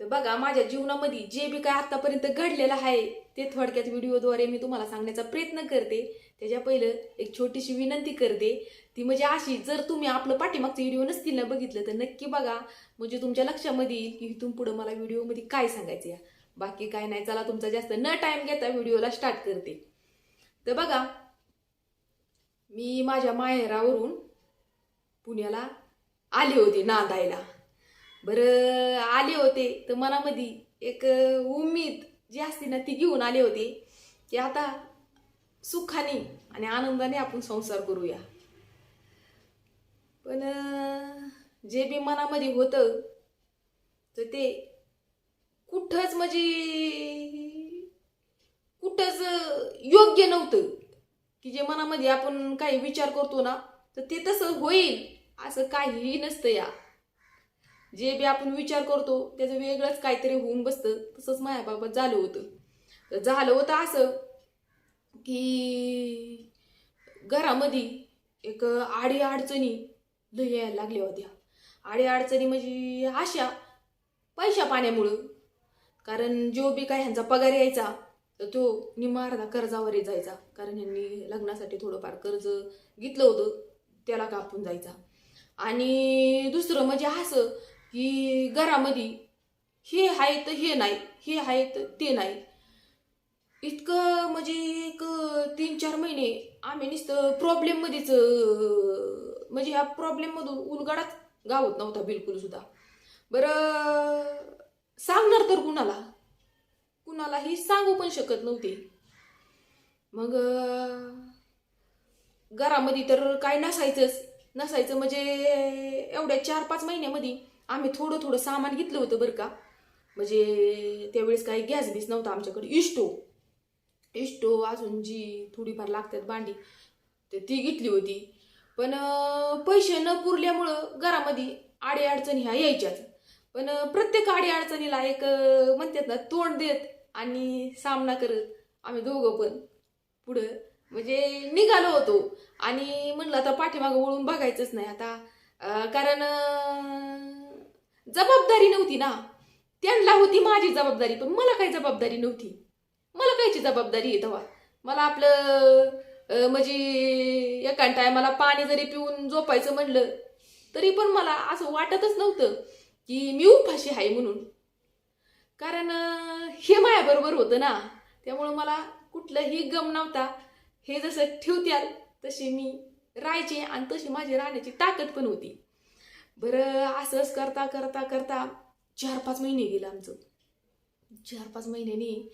तर बघा माझ्या जीवनामध्ये जे बी काय आतापर्यंत घडलेलं आहे ते थोडक्यात व्हिडिओद्वारे मी तुम्हाला सांगण्याचा प्रयत्न करते. त्याच्या पहिलं एक छोटीशी विनंती करते. ती म्हणजे अशी जर तुम्ही आपलं पाठीमागचं व्हिडिओ नसतील ना बघितलं तर नक्की बघा. म्हणजे तुमच्या लक्षामध्ये येईल की इथून पुढं मला व्हिडिओमध्ये काय सांगायचं या बाकी काय नाही चला तुमचा जास्त न टाइम घेता व्हिडिओला स्टार्ट करते. तर बघा मी माझ्या माहेरावरून पुण्याला आले होते नांदायला. बरं आले होते तर मनामध्ये एक उमेद जी असते ना ती घेऊन आले होते की आता सुखाने आणि आनंदाने आपण संसार करूया. पण जे बी मनामध्ये होतं तर ते कुठंच म्हणजे कुठंच योग्य नव्हतं. की जे मनामध्ये आपण काही विचार करतो ना तर ते तसं होईल असं काहीही नसतं या. जे बी आपण विचार करतो त्याचं वेगळंच काहीतरी होऊन बसतं. तसंच माझ्याबाबत झालं होतं. तर झालं होतं असं की घरामध्ये एक आडी अडचणी यायला लागल्या होत्या. आडी अडचणी म्हणजे अशा पैशा पाण्यामुळं. कारण जो बी काय ह्यांचा पगार यायचा तर तो निम्मा अर्धा कर्जावर जायचा. कारण ह्यांनी लग्नासाठी थोडंफार कर्ज घेतलं होतं त्याला कापून जायचा. आणि दुसरं म्हणजे असं की घरामध्ये हे आहे तर हे नाही हे आहे तर ते नाही इतकं म्हणजे एक तीन चार महिने आम्ही नुसतं प्रॉब्लेममध्येच म्हणजे ह्या प्रॉब्लेममधून उलगडाच गावत नव्हता बिलकुल सुद्धा. बरं सांगणार तर कुणाला? कुणालाही सांगू पण शकत नव्हते. मग घरामध्ये तर काय नसायचंच. नसायचं म्हणजे एवढ्या चार पाच महिन्यामध्ये आम्ही थोडं थोडं सामान घेतलं होतं बरं का. म्हणजे त्यावेळेस काही गॅस बीस नव्हता आमच्याकडे. इष्टो. इष्टो अजून जी थोडीफार लागतात भांडी तर ती घेतली होती. पण पैसे न पुरल्यामुळं घरामध्ये आडी अडचणी ह्या यायच्याच. पण प्रत्येक आडी अडचणीला एक म्हणतात ना तोंड देत आणि सामना करत आम्ही दोघं पण पुढं म्हणजे निघालो होतो. आणि म्हणलं आता पाठीमागं वळून बघायचंच नाही आता. कारण जबाबदारी नव्हती ना. त्यांना होती माझी जबाबदारी पण मला काही जबाबदारी नव्हती. मला कायची जबाबदारी आहे तेव्हा? मला आपलं म्हणजे एका टायमाला पाणी जरी पिऊन झोपायचं म्हणलं तरी पण मला असं वाटतच नव्हतं की मी उपाशी आहे म्हणून. कारण हे मायाबरोबर होतं ना. त्यामुळं मला कुठलंही गम नव्हता. हे जसं ठेवत्याल तशी मी राहायचे आणि तशी माझी राहण्याची ताकद पण होती. बरं असंच करता करता करता चार पाच महिने गेलं आमचं. चार पाच महिन्यानी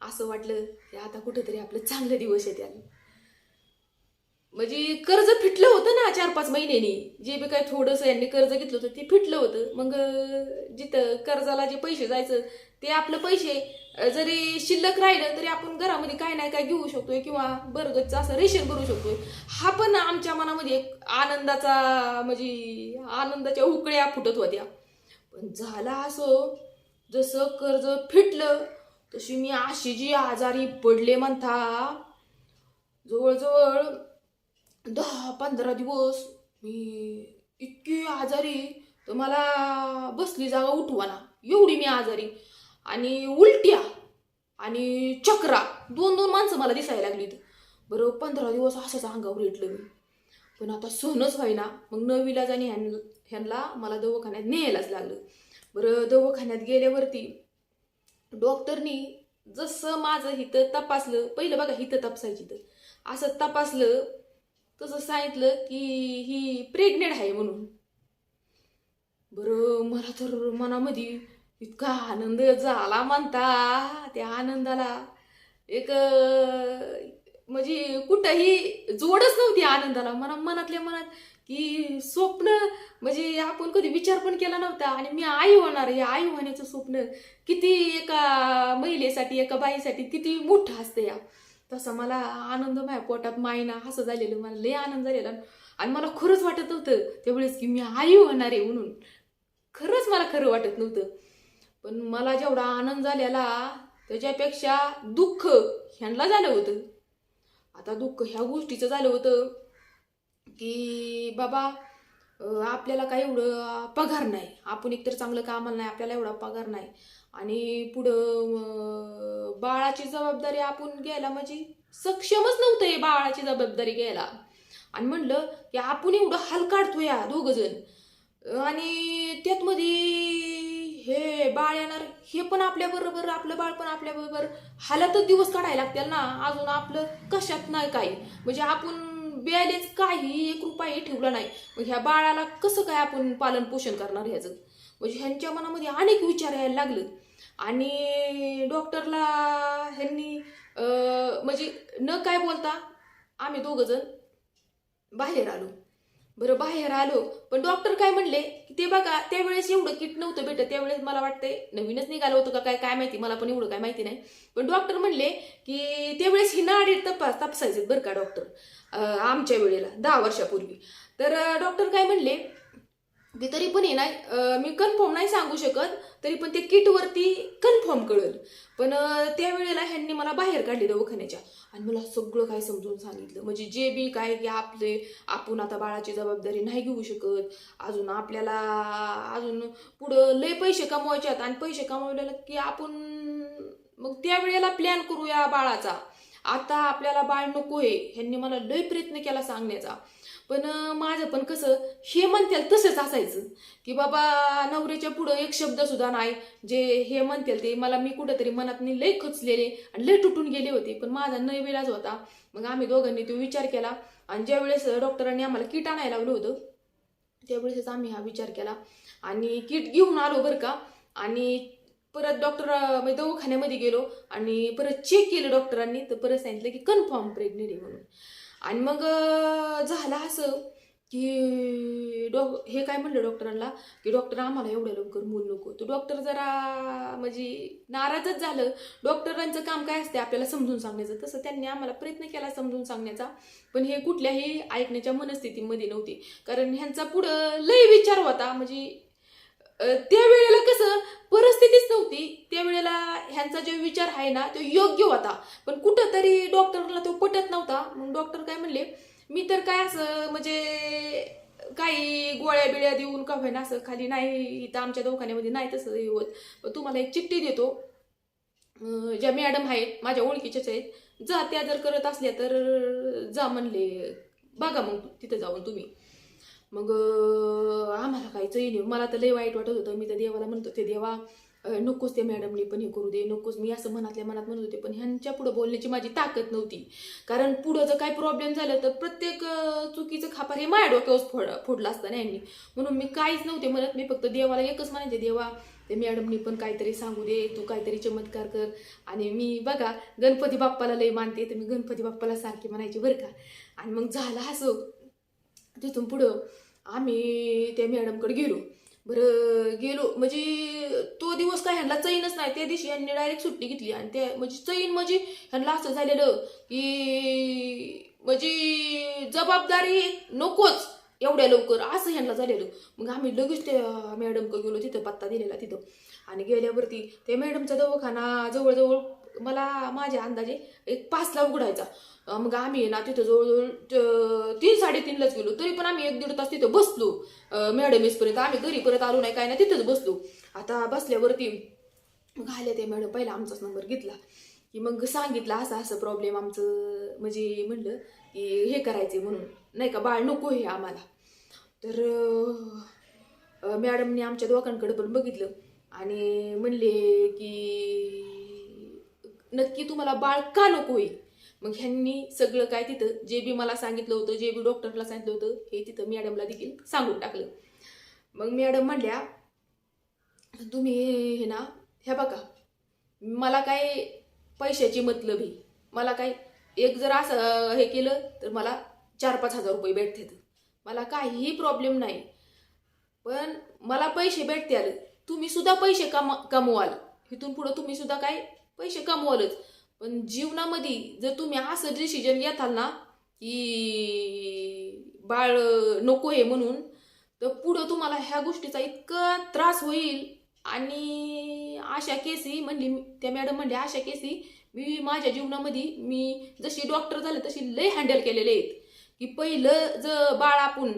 असं वाटलं की आता कुठेतरी आपलं चांगलं दिवस येते म्हणजे कर्ज फिटलं होतं ना चार पाच महिन्यांनी. जे बी काय थोडंसं यांनी कर्ज घेतलं होतं ते फिटलं होतं. मग जिथं कर्जाला जे पैसे जायचं ते आपलं पैसे जरी शिल्लक राहिलं तरी आपण घरामध्ये काय नाही काय घेऊ शकतोय किंवा बरगतचं असं रेशन भरू शकतोय. हा पण आमच्या मनामध्ये एक आनंदाचा म्हणजे आनंदाच्या उकळ्या फुटत होत्या. पण झाला असं जसं कर्ज फिटलं तशी मी अशी जी आजारी पडले म्हणता जवळजवळ दहा पंधरा दिवस मी इतकी आजारी तर मला बसली जागा उठवाना. एवढी मी आजारी. आणि उलट्या आणि चक्रा दोन दोन माणसं मला दिसायला लागलीत बरं पंधरा दिवस असंच अंगावर इटलं मी. पण आता सहनच व्हायना. मग नवीला आणि ह्यां ह्यांना मला दवाखान्यात न्यायलाच लागलं. बरं दवाखान्यात गेल्यावरती डॉक्टरनी जसं माझं हिथं तपासलं पहिलं बघा हिथं तपासायची तर. असं तपासलं तसं सांगितलं की ही प्रेग्नेंट आहे म्हणून. बरं मला तर मनामध्ये इतका आनंद झाला म्हणता त्या आनंदाला. एक म्हणजे कुठंही जोडच नव्हती आनंदाला. मना मनातल्या मनात की स्वप्न म्हणजे आपण कधी विचार पण केला नव्हता. आणि मी आई होणार या आई होण्याचं स्वप्न किती एका महिलेसाठी एका बाईसाठी किती मोठं असतं या. तसा मला आनंद माझ्या पोटात मायना असं झालेलं. मला लय आनंद झालेला. आणि मला खरंच वाटत नव्हतं त्यावेळेस की मी आई होणार आहे म्हणून. खरंच मला खरं वाटत नव्हतं. पण मला जेवढा आनंद झालेला त्याच्यापेक्षा दुःख ह्यांना झालं होतं. आता दुःख ह्या गोष्टीचं झालं होतं की बाबा आपल्याला काय एवढं पगार नाही. आपण एकतर चांगलं कामाला नाही आपल्याला एवढा पगार नाही. आणि पुढं बाळाची जबाबदारी आपण घ्यायला म्हणजे सक्षमच नव्हतं हे बाळाची जबाबदारी घ्यायला. आणि म्हणलं की आपण एवढं हाल काढतो या दोघंजण. आणि त्यात मध्ये हे बाळ येणार हे पण आपल्या बरोबर आपलं बाळ पण आपल्या बरोबर हालातच दिवस काढायला लागतील ना. अजून आपलं कशात नाही काही म्हणजे आपण ब्यालेच काही एक रुपयाही ठेवला नाही. मग ह्या बाळाला कसं काय आपण पालन पोषण करणार ह्याचं? म्हणजे ह्यांच्या मनामध्ये अनेक विचार यायला लागलं आणि डॉक्टरला ह्यांनी म्हणजे न काय बोलता आम्ही दोघंजण बाहेर आलो. बरं बाहेर आलो. पण डॉक्टर काय म्हणले की ते बघा त्यावेळेस एवढं किट नव्हतं भेटत. त्यावेळेस मला वाटतंय नवीनच निघालं होतं का काय काय माहिती? मला पण एवढं काय माहिती नाही. पण डॉक्टर म्हणले की त्यावेळेस ही नाडी तपास तपासायचे बरं का डॉक्टर? आमच्या वेळेला दहा वर्षापूर्वी. तर डॉक्टर काय म्हणले ते तरी पण आहे ना मी कन्फर्म नाही सांगू शकत तरी पण ते किटवरती कन्फर्म कळेल. पण त्यावेळेला ह्यांनी मला बाहेर काढले दवाखान्याच्या. आणि मला सगळं काय समजून सांगितलं. म्हणजे जे बी काय की आपले आपण आता बाळाची जबाबदारी नाही घेऊ शकत. अजून आपल्याला अजून पुढं लय पैसे कमवायचे आहेत आणि पैसे कमवलेला की आपण मग त्यावेळेला प्लॅन करूया बाळाचा. आता आपल्याला बाळ नको आहे ह्यांनी मला लय प्रयत्न केला सांगण्याचा. पण माझं पण कसं हे म्हणतील तसंच असायचं. की बाबा नवऱ्याच्या पुढं एक शब्द सुद्धा नाही. जे हे म्हणतील ते मला मी कुठंतरी मनात लय खचलेले आणि लय तुटून गेले होते. पण माझा नय विलाज होता. मग आम्ही दोघांनी तो विचार केला. आणि ज्यावेळेस डॉक्टरांनी आम्हाला किट आणायला लावलं होतं त्यावेळेसच आम्ही हा विचार केला. आणि किट घेऊन आलो बरं का. आणि परत डॉक्टर म्हणजे दवाखान्यामध्ये गेलो. आणि परत चेक केलं डॉक्टरांनी. तर परत सांगितलं की कन्फर्म प्रेग्नेंट आहे म्हणून. आणि मग झालं असं की डॉ हे काय म्हणलं डॉक्टरांना की डॉक्टर आम्हाला एवढ्या लवकर मूल नको. तर डॉक्टर जरा म्हणजे नाराजच झालं. डॉक्टरांचं काम काय असते आपल्याला समजून सांगण्याचं. तसं त्यांनी आम्हाला प्रयत्न केला समजून सांगण्याचा. पण हे कुठल्याही ऐकण्याच्या मनस्थितीमध्ये नव्हते. कारण ह्यांचा पुढं लय विचार होता. म्हणजे त्यावेळेला कसं परिस्थितीच नव्हती. त्यावेळेला ह्यांचा जो विचार आहे ना तो योग्य होता. पण कुठंतरी डॉक्टरला तो पटत नव्हता. मग डॉक्टर काय म्हणले मी तर काय असं म्हणजे काही गोळ्या बिळ्या देऊन का होईना असं खाली नाही इथं आमच्या दवाखान्यामध्ये नाही तसं होत. तुम्हाला एक चिठ्ठी देतो. ज्या मॅडम आहेत माझ्या ओळखीच्याच आहेत जा त्या जर करत असल्या तर जा म्हणले बघा मग तिथं जाऊन तुम्ही. मग आम्हाला काही चैनी नाही. मला तर लय वाईट वाटत होतं. मी तर देवाला म्हणत होते देवा नकोच त्या मॅडमने पण हे करू दे नकोच. मी असं मनातल्या मनात म्हणत होते पण ह्यांच्या पुढं बोलण्याची माझी ताकद नव्हती. कारण पुढं जर काही प्रॉब्लेम झालं तर प्रत्येक चुकीचं खापर हे माझ्या डोक्यावर फोड फोडलं असतं ना यांनी. म्हणून मी काहीच नव्हते म्हणत. मी फक्त देवाला एकच म्हणायचे देवा ते मॅडमनी पण काहीतरी सांगू दे तू काहीतरी चमत्कार कर. आणि मी बघा गणपती बाप्पाला लय मानते तर मी गणपती बाप्पाला सारखी म्हणायचे बरं का. आणि मग झालं असं. तिथून पुढं आम्ही त्या मॅडमकडे गेलो. बरं गेलो. म्हणजे तो दिवस काय ह्यांना चैनच नाही. त्या दिवशी यांनी डायरेक्ट सुट्टी घेतली. आणि त्या म्हणजे चैन म्हणजे ह्यांना असं झालेलं की म्हणजे जबाबदारी नकोच एवढ्या लवकर. असं ह्यांना झालेलं. मग आम्ही लगेच त्या मॅडमकडे गेलो. तिथं पत्ता दिलेला तिथं. आणि गेल्यावरती त्या मॅडमचा दवाखाना जवळजवळ मला माझ्या अंदाजे एक पाचला उघडायचा. मग आम्ही आहे ना तिथं जवळजवळ तीन साडेतीनलाच गेलो. तरी पण आम्ही एक दीड तास तिथं बसलो. मॅडम इसपर्यंत आम्ही घरी परत आलो नाही काय नाही तिथंच बसलो. आता बसल्यावरती मग आल्या ते मॅडम पहिला आमचाच नंबर घेतला. की मग सांगितलं असं असं प्रॉब्लेम आमचं म्हणजे म्हणलं की हे करायचे म्हणून. नाही का बाळ नको हे आम्हाला. तर मॅडमने आमच्या दोघांकडे पण बघितलं. आणि म्हणले की नक्की तुम्हाला बाळ का नको होईल मग ह्यांनी सगळं काय तिथं जे बी मला सांगितलं होतं जे बी डॉक्टरला सांगितलं होतं हे तिथं मॅडमला देखील सांगून टाकलं. मग मॅडम म्हणल्या तुम्ही हे ना ह्या बघा मला काय पैशाची मतलब आहे. मला काय एक जर असं हे केलं तर मला चार पाच हजार रुपये भेटतात. मला काहीही प्रॉब्लेम नाही. पण मला पैसे भेटतील. तुम्ही सुद्धा पैसे कमा कमवाल. इथून पुढं तुम्ही सुद्धा काय पैसे कमवलंच. पण जीवनामध्ये जर तुम्ही असं डिसिजन घेताल ना की बाळ नको आहे म्हणून तर पुढं तुम्हाला ह्या गोष्टीचा इतका त्रास होईल. आणि अशा केसी म्हणली त्या मॅडम म्हणल्या अशा केसी मी माझ्या जीवनामध्ये मी जशी डॉक्टर झाले तशी लय हँडल केलेले आहेत. की पहिलं जर बाळ आपण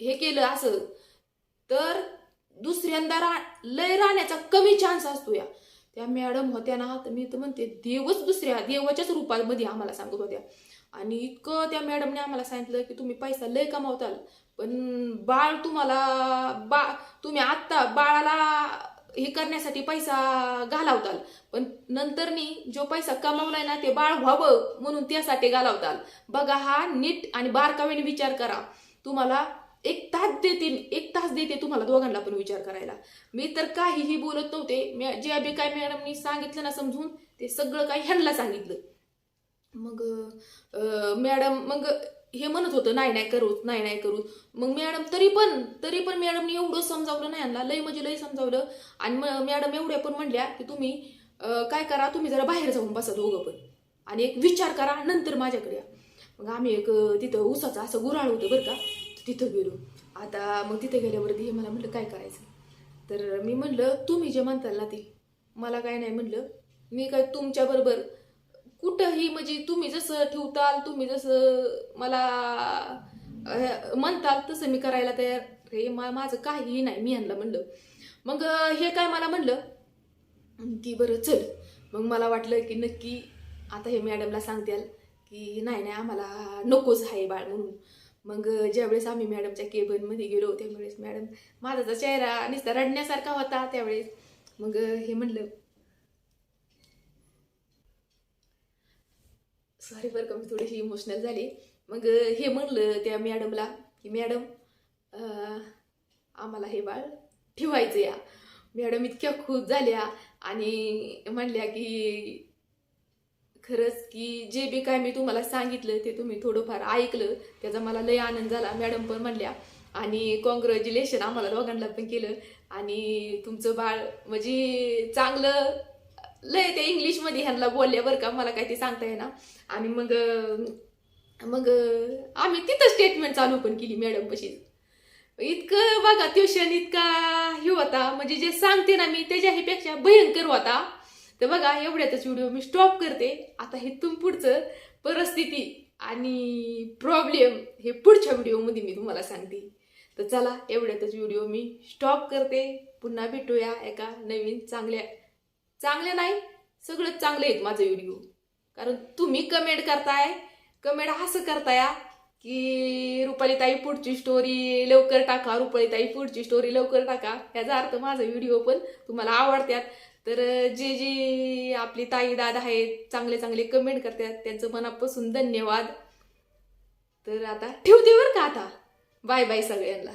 हे केलं असं तर दुसऱ्यांदा रा लय राहण्याचा कमी चान्स असतो या त्या मॅडम होत्या ना तर मी तर म्हणते देवच दुसऱ्या देवाच्याच रूपामध्ये आम्हाला सांगत होत्या. आणि इतकं त्या मॅडमने आम्हाला सांगितलं की तुम्ही पैसा लय कमावताल पण बाळ तुम्हाला बा तुम्ही आत्ता बाळाला हे करण्यासाठी पैसा घालावताल पण नंतरनी जो पैसा कमावलाय ना ते बाळ व्हावं म्हणून त्यासाठी घालावताल. बघा हा नीट आणि बारकावेने विचार करा. तुम्हाला एक तास देते एक तास देते तुम्हाला दोघांना पण विचार करायला. मी तर काहीही बोलत नव्हते. मी जे बी काय मॅडमनी सांगितलं ना समजून ते सगळं काय ह्यांना सांगितलं. मग मॅडम मग हे म्हणत होतं नाही नाही करू नाही नाही करू. मग मॅडम तरी पण तरी पण मॅडमनी एवढं समजावलं नाही यांना लय म्हणजे लय समजावलं. आणि मॅडम एवढ्या पण म्हणल्या की तुम्ही काय करा तुम्ही जरा बाहेर जाऊन बसा दोघं पण. आणि एक विचार करा नंतर माझ्याकडे या. मग आम्ही एक तिथं उसाचं असं गुराळ होतं बरं का. तिथं गेलो. आता मग तिथे गेल्यावरती हे मला म्हटलं काय करायचं? तर मी म्हणलं तुम्ही जे म्हणताल ना ते. मला काय नाही म्हणलं. मी काय तुमच्याबरोबर कुठंही म्हणजे तुम्ही जसं ठेवताल तुम्ही जसं मला म्हणताल तसं मी करायला तयार. रे मा माझं काहीही नाही मी यांना म्हणलं. मग हे काय मला म्हणलं? की बरं चल. मग मला वाटलं की नक्की आता हे मॅडमला सांगत्याल की नाही नाही आम्हाला नकोच आहे बाळ म्हणून. मग ज्यावेळेस आम्ही मॅडमच्या केबनमध्ये गेलो त्यावेळेस मॅडम माझा चेहरा नुसता रडण्यासारखा होता त्यावेळेस. मग हे म्हणलं सॉरी बरं का मी थोडीशी इमोशनल झाली. मग हे म्हणलं त्या मॅडमला की मॅडम आम्हाला हे बाळ ठेवायचं या मॅडम इतक्या खुश झाल्या आणि म्हणल्या की खरंच की जे बी काय मी तुम्हाला सांगितलं ते तुम्ही थोडंफार ऐकलं त्याचा मला लय आनंद झाला. मॅडम पण म्हणल्या आणि कॉंग्रॅच्युलेशन आम्हाला दोघांना पण केलं. आणि तुमचं बाळ म्हणजे चांगलं लय ते इंग्लिशमध्ये ह्यांना बोलल्या बरं का मला काय ते सांगता येणार आणि मग मग आम्ही तिथं स्टेटमेंट चालू पण केली मॅडम पशी. इतकं बघा ट्युशन इतका हे होता. म्हणजे जे सांगते ना मी त्याच्याहीपेक्षा भयंकर होता. तर बघा एवढ्यातच व्हिडिओ मी स्टॉप करते. आता हे तुम पुढचं परिस्थिती आणि प्रॉब्लेम हे पुढच्या व्हिडिओमध्ये मी तुम्हाला सांगते. तर चला एवढ्यातच व्हिडिओ मी स्टॉप करते. पुन्हा भेटूया एका नवीन चांगल्या चांगल्या नाही सगळंच चांगले आहेत माझं व्हिडिओ कारण तुम्ही कमेंट करताय कमेंट असं करताय की रुपालीताई पुढची स्टोरी लवकर टाका रुपालीताई पुढची स्टोरी लवकर टाका. याचा अर्थ माझा व्हिडिओ पण तुम्हाला आवडत्यात तर जे जे आपली ताई दादा आहेत चांगले चांगले कमेंट करतात त्यांचं मनापासून धन्यवाद. तर आता ठेवते बरं का आता? बाय बाय सगळ्यांना.